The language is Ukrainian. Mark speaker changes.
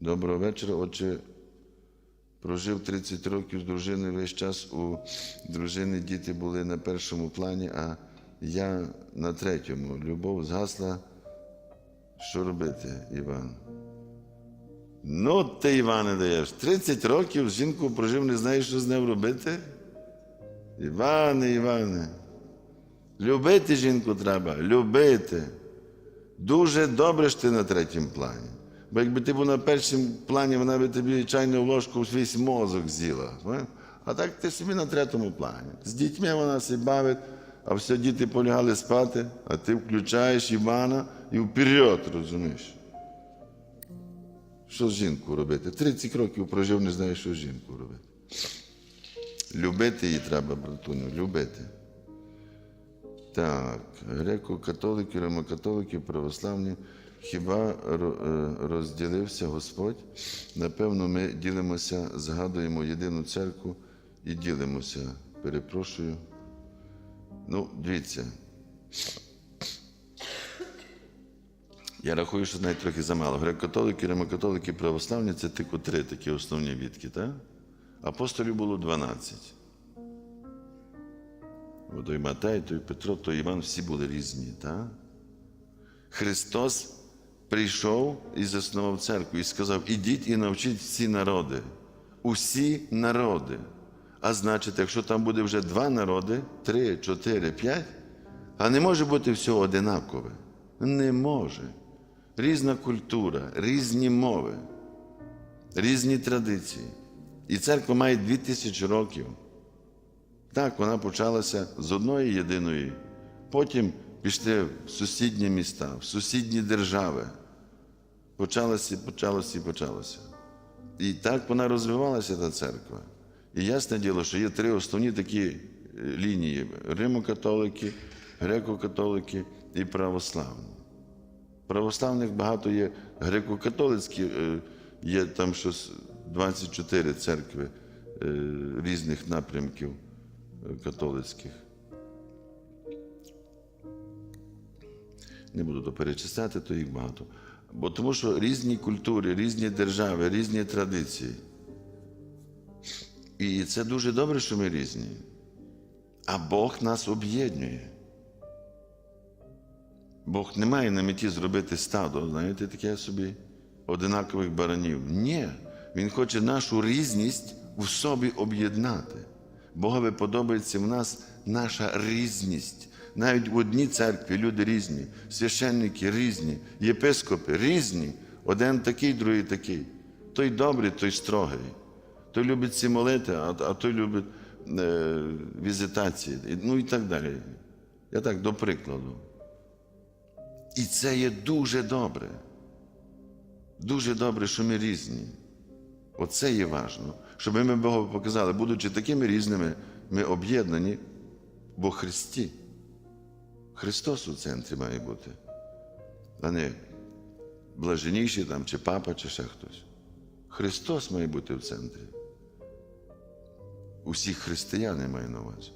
Speaker 1: Доброго вечора. Отже, прожив 30 років з дружиною весь час у дружини діти були на першому плані, а я на третьому. Любов згасла. Що робити, Іван? Ну, ти, Іване, даєш. 30 років з жінкою прожив, не знаєш, що з нею робити? Іване, Іване. Любити жінку треба, любити. Дуже добре що ти на третьому плані. Бо якби ти був на першому плані, вона би тобі чайну ложку в свій мозок з'їла. А так ти собі на третьому плані. З дітьми вона себе бавить, а все діти полягали спати, а ти включаєш Івана і вперед, розумієш? Що з жінкою робити? 30 років прожив, не знаєш, що з жінкою робити. Любити її треба, братуню, любити. Так, греко-католики, римокатолики, православні. Хіба е, розділився Господь? Напевно, ми ділимося, згадуємо єдину церкву і ділимося. Перепрошую. Ну, дивіться. Я рахую, що навіть трохи замало. Греко-католики, римокатолики, православні це тільки три такі основні відки, так? Апостолів було 12. Бо той Матей, той Петро, той Іван всі були різні. Так? Христос прийшов і заснував церкву і сказав: ідіть і навчіть всі народи, усі народи. А значить, якщо там буде вже два народи, три, чотири, п'ять, а не може бути все одинакове. Не може. Різна культура, різні мови, різні традиції. І церква має дві тисячі років. Так, вона почалася з одної єдиної. Потім пішли в сусідні міста, в сусідні держави. Почалося, почалося і почалося. І так вона розвивалася, та церква. І ясне діло, що є три основні такі е, лінії: римокатолики, греко-католики і православні. Православних багато є греко-католицькі, е, є там щось 24 церкви е, різних напрямків католицьких. Не буду то перечисляти, то їх багато. Бо тому що різні культури, різні держави, різні традиції. І це дуже добре, що ми різні. А Бог нас об'єднує. Бог не має на меті зробити стадо, знаєте, таке собі одинакових баранів. Ні. Він хоче нашу різність в собі об'єднати. Богові подобається в нас наша різність. Навіть в одній церкві люди різні, священники різні, єпископи різні, один такий, другий такий. Той добрий, той строгий. Той любить ці молити, а, а той любить е, візитації. Ну і так далі. Я так до прикладу. І це є дуже добре. Дуже добре, що ми різні. Оце є важно, щоб ми Богу показали, будучи такими різними, ми об'єднані бо Христі. Христос у центрі має бути, а не блаженіший там, чи папа, чи ще хтось. Христос має бути в центрі. Усі християни має на увазі.